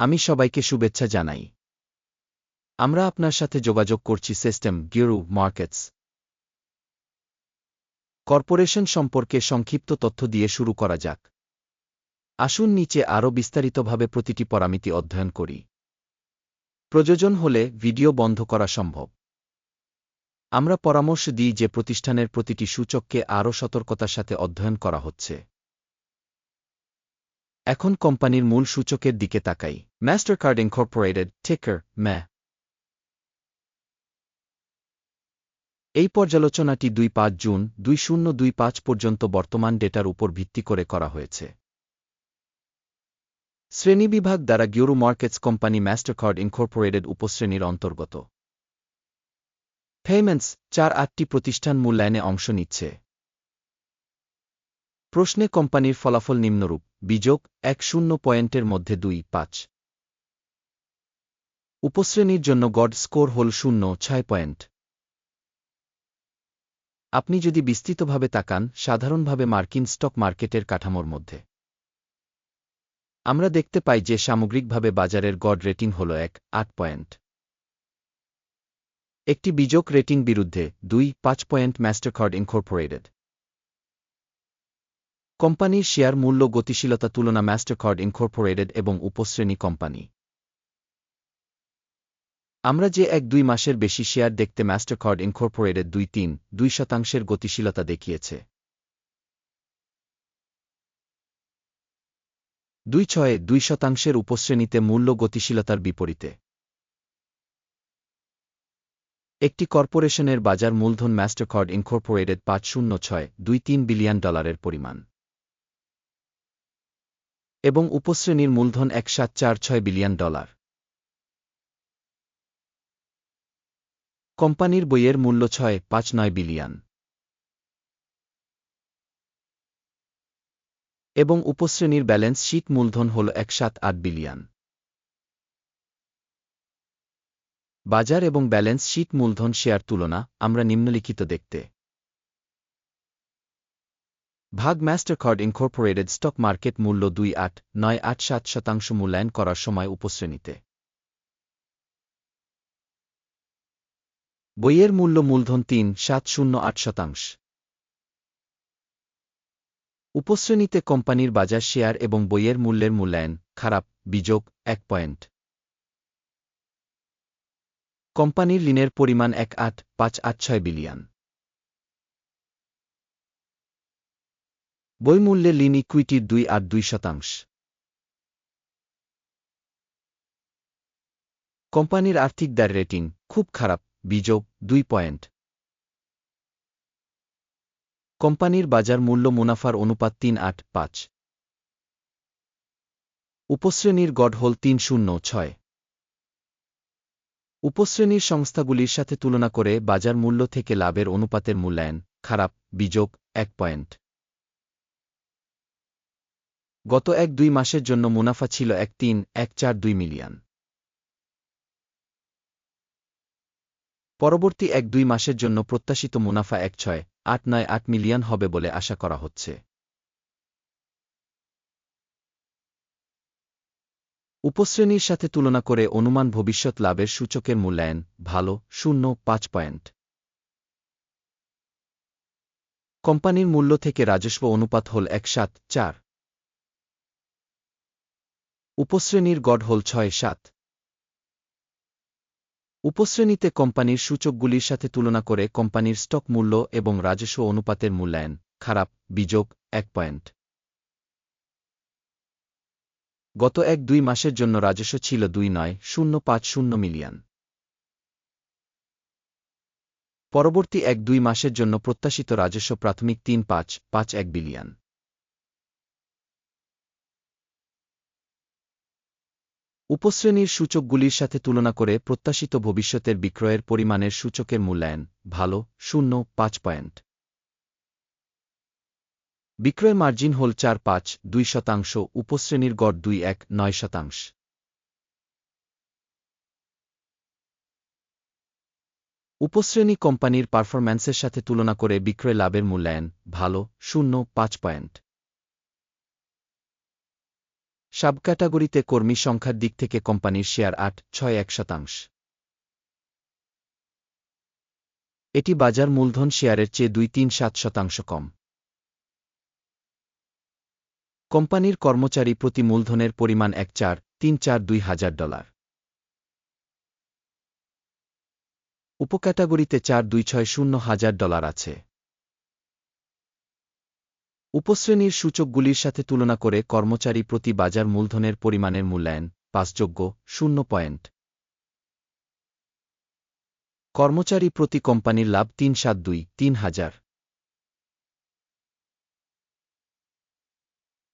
আমি সবাইকে শুভেচ্ছা জানাই। আমরা আপনার সাথে যোগাযোগ করছি সিস্টেম গিরু মার্কেটস। কর্পোরেশন সম্পর্কে সংক্ষিপ্ত তথ্য দিয়ে শুরু করা যাক। আসুন নিচে আরও বিস্তারিতভাবে প্রতিটি পরামিতি অধ্যয়ন করি। প্রয়োজন হলে ভিডিও বন্ধ করা সম্ভব। আমরা পরামর্শ দিই যে প্রতিষ্ঠানের প্রতিটি সূচককে আরও সতর্কতার সাথে অধ্যয়ন করা হচ্ছে। এখন কোম্পানির মূল সূচকের দিকে তাকাই। ম্যাস্টার কার্ড ইনকর্পোরেটেড টেকার ম্যা এই পর্যালোচনাটি দুই পাঁচ জুন, দুই শূন্য দুই পাঁচ পর্যন্ত বর্তমান ডেটার উপর ভিত্তি করে করা হয়েছে। শ্রেণীবিভাগ দ্বারা গিউরু মার্কেটস কোম্পানি ম্যাস্টারকার্ড ইনকর্পোরেটেড উপশ্রেণীর অন্তর্গত। পেমেন্টস চার আটটি প্রতিষ্ঠান মূল্যায়নে অংশ নিচ্ছে। প্রশ্নে কোম্পানির ফলাফল নিম্নরূপ। বিযোগ এক শূন্য পয়েন্টের মধ্যে দুই পাঁচ। উপশ্রেণীর জন্য গড স্কোর হল শূন্য ছয় পয়েন্ট। আপনি যদি বিস্তৃতভাবে তাকান, সাধারণভাবে মার্কিন স্টক মার্কেটের কাঠামোর মধ্যে। আমরা দেখতে পাই যে সামগ্রিকভাবে বাজারের গড রেটিং হল এক, আট পয়েন্ট। একটি বিযোগ রেটিং বিরুদ্ধে দুই, পাঁচ পয়েন্ট ম্যাস্টারকার্ড ইনকর্পোরেটেড। কোম্পানির শেয়ার মূল্য গতিশীলতা তুলনা ম্যাস্টারকার্ড ইনকর্পোরেটেড এবং উপশ্রেণী কোম্পানি। আমরা যে এক দুই মাসের বেশি শেয়ার দেখতে ম্যাস্টারকার্ড ইনকর্পোরেটেড দুই তিন, দুই শতাংশের গতিশীলতা দেখিয়েছে। দুই ছয়ে, দুই শতাংশের উপশ্রেণীতে মূল্য গতিশীলতার বিপরীতে। একটি কর্পোরেশনের বাজার মূলধন ম্যাস্টারকার্ড ইনকর্পোরেটেড পাঁচ শূন্য ছয়, দুই তিন বিলিয়ন ডলারের পরিমাণ। এবং উপশ্রেণীর মূলধন এক সাত চার ছয় বিলিয়ন ডলার। কোম্পানির বইয়ের মূল্য ছয় পাঁচ নয় বিলিয়ন। এবং উপশ্রেণীর ব্যালেন্স শীট মূলধন হল এক সাত আট বিলিয়ন। বাজার এবং ব্যালেন্স শীট মূলধন শেয়ার তুলনা আমরা নিম্নলিখিত দেখতে ভাগ ম্যাস্টারকার্ড ইনকর্পোরেটেড স্টক মার্কেট মূল্য দুই আট নয় আট সাত শতাংশ মূল্যায়ন করার সময় উপশ্রেণীতে। বইয়ের মূল্য মূলধন তিন সাত শূন্য আট শতাংশ। উপশ্রেণীতে কোম্পানির বাজার শেয়ার এবং বইয়ের মূল্যের মূল্যায়ন খারাপ, বিযোগ এক পয়েন্ট। কোম্পানির ঋণের পরিমাণ এক আট পাঁচ আট ছয় বিলিয়ন। বইমূল্যে ঋণ ইকুইটির দুই আট দুই শতাংশ। কোম্পানির আর্থিক দ্বার রেটিং খুব খারাপ বিযোগ দুই পয়েন্ট। কোম্পানির বাজার মূল্য মুনাফার অনুপাত তিন আট পাঁচ। উপশ্রেণীর গড় হল তিন শূন্য ছয়। উপশ্রেণীর সংস্থাগুলির সাথে তুলনা করে বাজার মূল্য থেকে লাভের অনুপাতের মূল্যায়ন খারাপ বিযোগ এক পয়েন্ট। গত এক দুই মাসের জন্য মুনাফা ছিল এক তিন, এক চার দুই মিলিয়ন। পরবর্তী এক দুই মাসের জন্য প্রত্যাশিত মুনাফা এক ছয়, আট নয় আট মিলিয়ন হবে বলে আশা করা হচ্ছে। উপশ্রেণীর সাথে তুলনা করে অনুমান ভবিষ্যৎ লাভের সূচকের মূল্যায়ন ভালো, শূন্য, পাঁচ পয়েন্ট। কোম্পানির মূল্য থেকে রাজস্ব অনুপাত হল এক সাত, চার। উপশ্রেণীর গড় হল ছয় সাত। উপশ্রেণীতে কোম্পানির সূচকগুলির সাথে তুলনা করে কোম্পানির স্টক মূল্য এবং রাজস্ব অনুপাতের মূল্যায়ন, খারাপ বিযোগ এক পয়েন্ট। গত এক দুই মাসের জন্য রাজস্ব ছিল দুই নয়, শূন্য পাঁচ শূন্য মিলিয়ন। পরবর্তী এক দুই মাসের জন্য প্রত্যাশিত রাজস্ব প্রাথমিক তিন পাঁচ পাঁচ এক বিলিয়ন। উপশ্রেণীর সূচকগুলির সাথে তুলনা করে প্রত্যাশিত ভবিষ্যতের বিক্রয়ের পরিমাণের সূচকের মূল্যায়ন, ভালো, শূন্য, পাঁচ পয়েন্ট। বিক্রয় মার্জিন হল চার পাঁচ দুই শতাংশ, উপশ্রেণীর গড় দুই এক নয় শতাংশ। উপশ্রেণী কোম্পানির পারফরম্যান্সের সাথে তুলনা করে বিক্রয় লাভের মূল্যায়ন, ভালো, শূন্য, পাঁচ পয়েন্ট। সাব ক্যাটাগরিতে কর্মী সংখ্যার দিক থেকে কোম্পানির শেয়ার আট, ছয়, এক শতাংশ। এটি বাজার মূলধন শেয়ারের চেয়ে দুই, তিন, সাত শতাংশ কম। কোম্পানির কর্মচারী প্রতি মূলধনের পরিমাণ এক চার, তিন চার, দুই হাজার ডলার। উপক্যাটাগরিতে চার, দুই, ছয়, শূন্য হাজার ডলার আছে। উপশ্রেণীর সূচকগুলির সাথে তুলনা করে কর্মচারী প্রতি বাজার মূলধনের পরিমাণের মূল্যায়ন পাঁচযোগ্য, শূন্য পয়েন্ট। কর্মচারী প্রতি কোম্পানির লাভ তিন সাত দুই, তিন হাজার।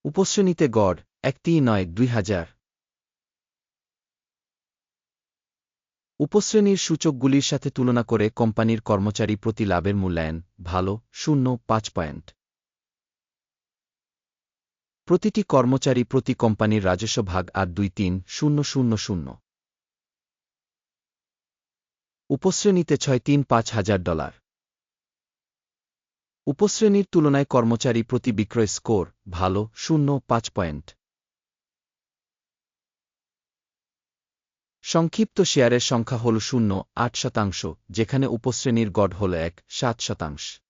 উপশ্রেণীতে গড় এক নয় দুই হাজার। উপশ্রেণীর সূচকগুলির সাথে তুলনা করে কোম্পানির কর্মচারী প্রতি লাভের মূল্যায়ন ভালো, শূন্য, পাঁচ পয়েন্ট। প্রতিটি কর্মচারী প্রতি কোম্পানির রাজস্ব ভাগ আর দুই তিন শূন্য শূন্য শূন্য। উপশ্রেণীতে ছয় তিন পাঁচ হাজার ডলার। উপশ্রেণীর তুলনায় কর্মচারী প্রতি বিক্রয় স্কোর ভালো শূন্য পাঁচ পয়েন্ট। সংক্ষিপ্ত শেয়ারের সংখ্যা হল শূন্য আট শতাংশ, যেখানে উপশ্রেণীর গড় হল এক সাত শতাংশ।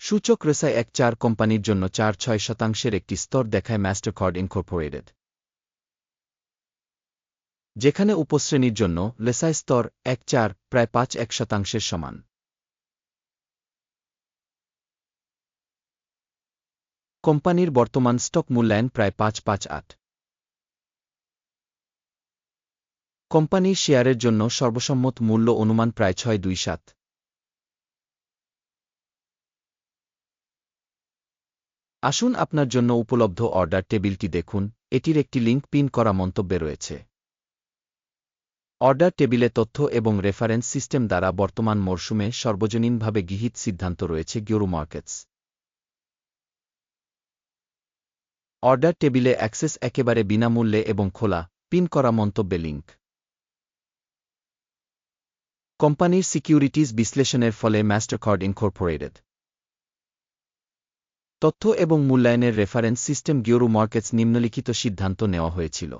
সূচক রেসায় এক চার কোম্পানির জন্য চার ছয় শতাংশের একটি স্তর দেখায় ম্যাস্টারকার্ড ইনকর্পোরেটেড যেখানে উপশ্রেণীর জন্য লেসাই স্তর এক চার, প্রায় পাঁচ এক শতাংশের সমান। কোম্পানির বর্তমান স্টক মূল্যায়ন প্রায় পাঁচ পাঁচ আট। কোম্পানির শেয়ারের জন্য সর্বসম্মত মূল্য অনুমান প্রায় ছয় দুই সাত। আসুন আপনার জন্য উপলব্ধ অর্ডার টেবিলটি দেখুন, এটির একটি লিঙ্ক পিন করা মন্তব্যে রয়েছে। অর্ডার টেবিলে তথ্য এবং রেফারেন্স সিস্টেম দ্বারা বর্তমান মরশুমে সর্বজনীনভাবে গৃহীত সিদ্ধান্ত রয়েছে গিওরু মার্কেটস। অর্ডার টেবিলে অ্যাক্সেস একেবারে বিনামূল্যে এবং খোলা, পিন করা মন্তব্যে লিঙ্ক। কোম্পানির সিকিউরিটিজ বিশ্লেষণের ফলে ম্যাস্টারকার্ড ইনকর্পোরেটেড তথ্য এবং মূল্যায়নের রেফারেন্স সিস্টেম গিওরু মার্কেটস নিম্নলিখিত সিদ্ধান্ত নেওয়া হয়েছিল।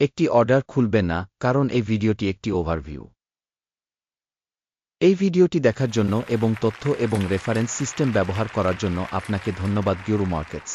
একটি অর্ডার খুলবে না, কারণ এই ভিডিওটি একটি ওভারভিউ এই ভিডিওটি দেখার জন্য এবং তথ্য এবং রেফারেন্স সিস্টেম ব্যবহার করার জন্য আপনাকে ধন্যবাদ গিওরু মার্কেটস।